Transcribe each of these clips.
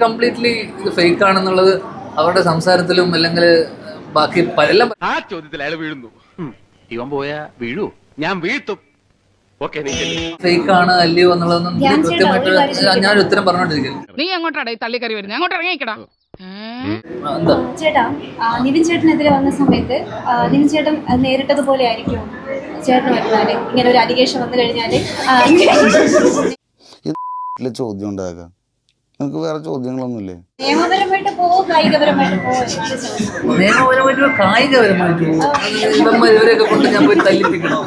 Completely ഇത് fake ആണെന്നുള്ളത് അവരുടെ സംസാരത്തിലും അല്ലെങ്കിൽ ബാക്കി പല ആ ചോദ്യത്തിൽ അയാൾ വീഴുന്നു. ഇവൻ പോയാ വീഴൂ. ഞാൻ വീഴ്ത്തും. ഓക്കെ നീ ചെല്ല്. ഫേക്ക് ആണ് അല്ലയോ എന്നുള്ളതൊന്നും കൃത്യമായിട്ട് ഞാൻ ഉത്തരം പറഞ്ഞോണ്ടിരിക്കുന്നു. നീ അങ്ങോട്ടാടാ ഈ തള്ളിക്കറി വരുന്നത് അങ്ങോട്ട് ഇറങ്ങിക്കടാ ചേട്ടാ നിവിൻ ചേട്ടനെതിരെ വന്ന സമയത്ത് നിവിൻ ചേട്ടൻ അത് നേരിട്ടതുപോലെ ആയിരിക്കും ചേട്ടന് വരുന്നാൽ ഇങ്ങനെ ഒരു അലിഗേഷൻ വന്നു കഴിഞ്ഞാൽ ചോദ്യം ഉണ്ടാക്കുക നിനക്ക് വേറെ ചോദ്യങ്ങളൊന്നുമില്ലേ? നിയമപരമായിട്ട് പോവോ കായികപരമായിട്ട് പോവോ എന്നാണ് ചോദ്യം നിയമപരമായിട്ടോ കായികപരമായിട്ടോ ഇവന്മാർ ഇവരെയൊക്കെ കൊണ്ട് ഞാൻ പോയി തല്ലിപ്പിക്കണോ.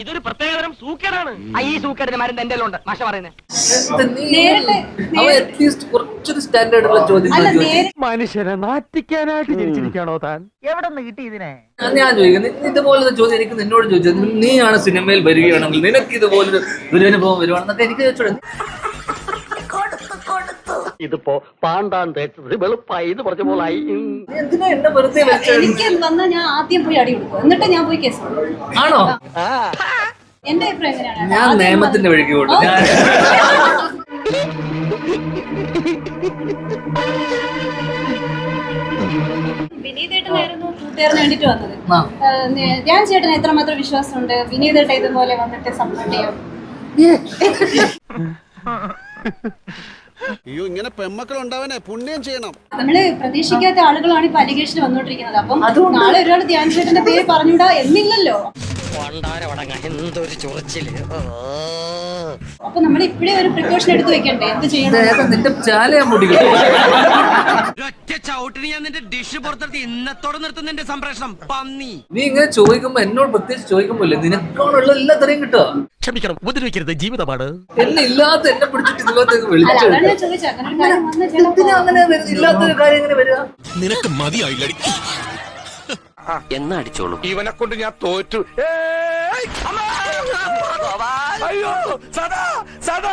ഇതൊരു പ്രത്യേകതരം സൂക്കേടാണ്. ഈ സൂക്കേടിന് മരുന്ന് എന്റെ ഉണ്ട് മാഷ പറയുന്നത് കുറച്ചൊരു സ്റ്റാൻഡേർഡ് ഉള്ള ചോദ്യം അല്ല നേരെ മനുഷ്യനെ നാറ്റിക്കാനായിട്ട് ജനിച്ചിരിക്കാണോ താൻ? എവിടെ നിന്ന് കിട്ടി ഇതിനെ? ഞാൻ ചോദിക്കുന്നത് ഇതുപോലത്തെ ചോദ്യം എനിക്ക് നിന്നോട് ചോദിച്ചത് നീയാണ് സിനിമയിൽ വരികയാണെങ്കിൽ നിനക്ക് ഇതുപോലൊരു ദുരനുഭവം വരുവാണെന്നൊക്കെ എനിക്ക് ചോദിച്ചോളൂ ഇതിപ്പോ പാണ്ടാൻ തേച്ചത് വെളുപ്പായി ഇത് പറഞ്ഞ പോലായി. നീ എന്തിനാ എന്നെ വെറുതെ വെച്ചത് എനിക്ക് വന്നാൽ ഞാൻ ആദ്യം പോയി അടി കൊടുക്കും. എന്നിട്ട് ഞാൻ പോയി കേസ്. ആണോ? എന്റെ അഭിപ്രായം എങ്ങനെയാണ്? ഞാൻ നിയമത്തിന്റെ വന്ന് വഴിക്ക് പോകും വിനീതേട്ടനായിരുന്നു കൂട്ടുകാരന് വേണ്ടിട്ട് വന്നത്. ഞാൻ ചേട്ടന് എത്രമാത്രം വിശ്വാസമുണ്ട്? വിനീതേട്ട ഇതുപോലെ വന്നിട്ട് സപ്പോർട്ട് ചെയ്യും? അയ്യോ ഇങ്ങനെ പെമ്മക്കൾ ഉണ്ടാവാനേ പുണ്യം ചെയ്യണം. നമ്മൾ പ്രതീക്ഷിക്കാത്ത ആളുകളാണ് ഇപ്പൊ അലിഗേഷൻ വന്നോണ്ടിരിക്കുന്നത്. അപ്പം നാളെ ഒരാൾ ധ്യാൻ ചേട്ടന്റെ പേര് പറഞ്ഞൂടാ എന്നില്ലല്ലോ. എന്തൊരു ചൊറിച്ചിൽ. അപ്പൊ നമ്മൾ ഇപ്പഴേ ഒരു പ്രിക്കോഷൻ എടുത്ത് വെക്കണ്ടേ? എന്ത് ചെയ്യണം? ഏതാ നിന്റെ ഒറ്റ ചവിട്ടിന് ഞാൻ നിന്റെ ഡിഷ് പുറത്തെടുത്ത് ഇന്നത്തോടെ നിർത്തുന്ന എന്റെ സംപ്രേഷണം. പന്നി. നീ ഇങ്ങനെ ചോദിക്കുമ്പോ എന്നോട് പ്രത്യേകിച്ച് ചോദിക്കുമ്പോല്ലേ നിനക്കാണുള്ള എല്ലാത്തരെയും കിട്ടുക. ക്ഷമിക്കണം ഉപദ്രവിക്കരുത്. ജീവിതമാണ്. എന്നെ ഇല്ലാത്ത എന്നെ പിടിച്ചിട്ട് അല്ല വിളിച്ചു? അതാണ് ഞാൻ ചോദിച്ചത് അങ്ങനെ ഒരു കാര്യം വന്ന കാര്യം എങ്ങനെ വരിക? നിനക്ക് മതിയായില്ലടി. എന്നാ അടിച്ചോളൂ. ഇവനെ കൊണ്ട് ഞാൻ തോറ്റു. 哎，阿妈，我走吧。哎呦，咋的？咋的？